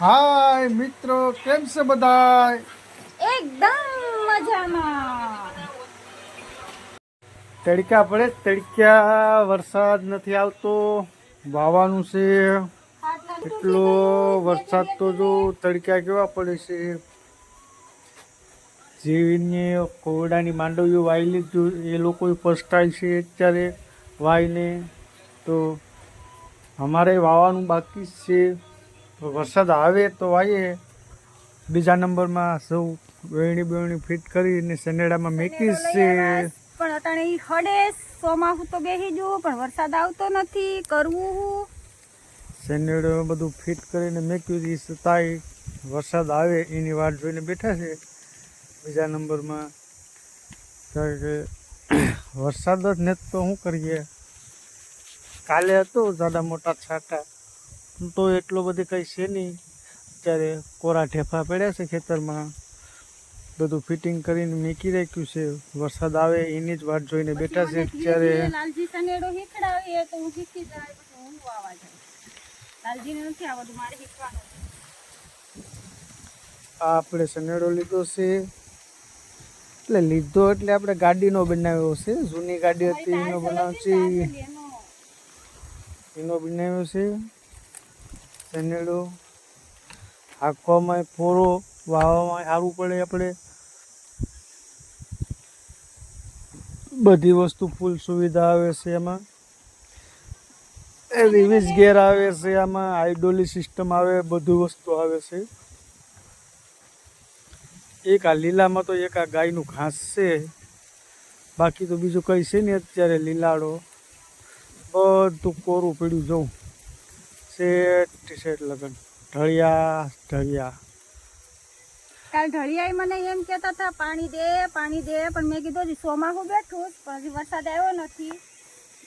હાય મિત્રો કેમ છે બધાય? એકદમ મજામાં. તડકા પડે તડક્યા વરસાદ નથી આવતો વાવાનું છે. એટલો વરસાદ તો જો તડકા કેવા પડે છે. જીવીને કોવડાની માંડવીઓ વાઈ લીધું એ લોકો પસ્તાય છે અત્યારે વાઈને તો અમારે વાવાનું બાકી જ છે. વરસાદ આવે તો આવીએ. બીજા નંબરમાં સૌ વેણી બેણી ફિટ કરીને સનેડામાં મેકીશ છે. પણ અટાણે ઈ હડે. હું તો બેસી જવું પણ વરસાદ આવતો નથી. કરવું હું? સેનેડો બધું ફિટ કરીને મેક્યું છે. સતાય વરસાદ આવે એની વાટ જોઈને બેઠા છે. બીજા નંબરમાં કારણ કે વરસાદ જ ને તો શું કરીએ? કાલે હતો જાડા મોટા છાંટા. તો એટલો બધો કંઈ છે નહીં. અત્યારે કોરા ઠેફા પડ્યા છે ખેતરમાં. બધું ફિટિંગ કરીને મેકી રાખ્યું છે. વરસાદ આવે એની જ વાટ જોઈને બેઠા છે ત્યારે આપણે સનેડો લીધો છે. એટલે લીધો એટલે આપણે ગાડીનો બનાવ્યો છે. જૂની ગાડી હતી એનો બનાવ્યો છે એનો બનાવ્યો છે. સનેડો હાંકવામાં ફોરો વાવવામાં સારું પડે આપણે. બધી વસ્તુ ફૂલ સુવિધા આવે છે એમાં. રિવિઝ ગેર આવે છે આમાં આઈડોલી સિસ્ટમ આવે, બધું વસ્તુ આવે છે. એક આ લીલામાં તો એક આ ગાયનું ઘાસ છે. બાકી તો બીજું કંઈ છે ને અત્યારે લીલાડો. બધું કોરું પડ્યું જવું શેઠ ટી શેઠ લગન. ઢળિયા ઢળિયા. કાલ ઢળિયાઈ મને એમ કહેતા હતા, પાણી દે પાણી દે. પણ મેં કીધું, હજી હું બેઠું પણ વરસાદ આવ્યો નથી.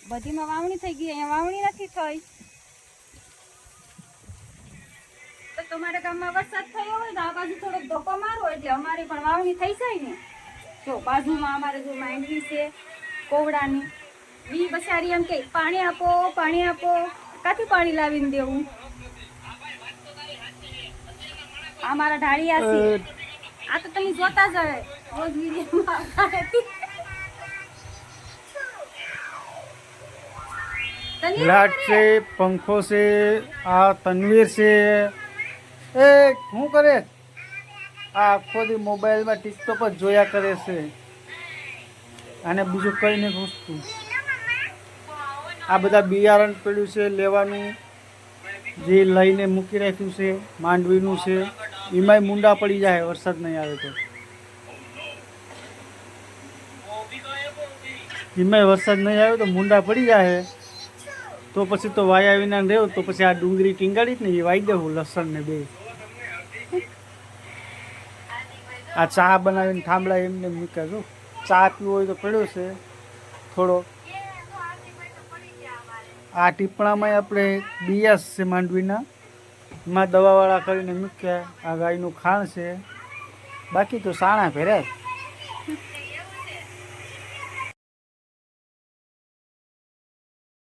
બધીમાં વાવણી થઈ ગઈ, અહીંયા વાવણી નથી થઈ. તો તમારા ગામમાં વરસાદ થયો હોય તો આ બાજુ થોડોક ધોકો મારો એટલે અમારી પણ વાવણી થઈ જાય ને. જો, બાજુમાં અમારે જો માંડવી છે, કોવડાની. ઈ બસારી એમ કે, પાણી આપો પાણી આપો. કાથી પાણી લાવીને દેવું? આ મારા ઢાળિયા છે. આ તો તમે જોતા જ હવે રોજ વિડીયોમાં આવતા રહેતી. લાટ છે પંખો છે આ તનવીર છે. એ શું કરે? આ આખો દી મોબાઈલમાં ટિકટોક જ જોયા કરે છે. અને બીજું કંઈ નહીં પૂછતું આ બધા બિયારણ પડ્યું છે, લેવાનું જે લઈને મૂકી રાખ્યું છે, માંડવીનું છે, એમાંય મુંડા પડી જાય, વરસાદ નહીં આવે તો. એમાંય વરસાદ નહીં આવે તો મુંડા પડી જાય. તો પછી તો વાયા વિના રહ્યો તો પછી આ ડુંગળી ટીંગાડી જ ને એ વાઈ દેવું, લસણ ને બે. આ ચા બનાવીને થાંભલા એમને મૂક્યા, જો. ચા પીવો હોય તો પડ્યો છે થોડો આ ટીપણામાં આપણે બિયાસ છે માંડવીના. એમાં દવાવાળા કરીને મૂક્યા. આ ગાયનું ખાણ છે. બાકી તો સાણા ભેર્યા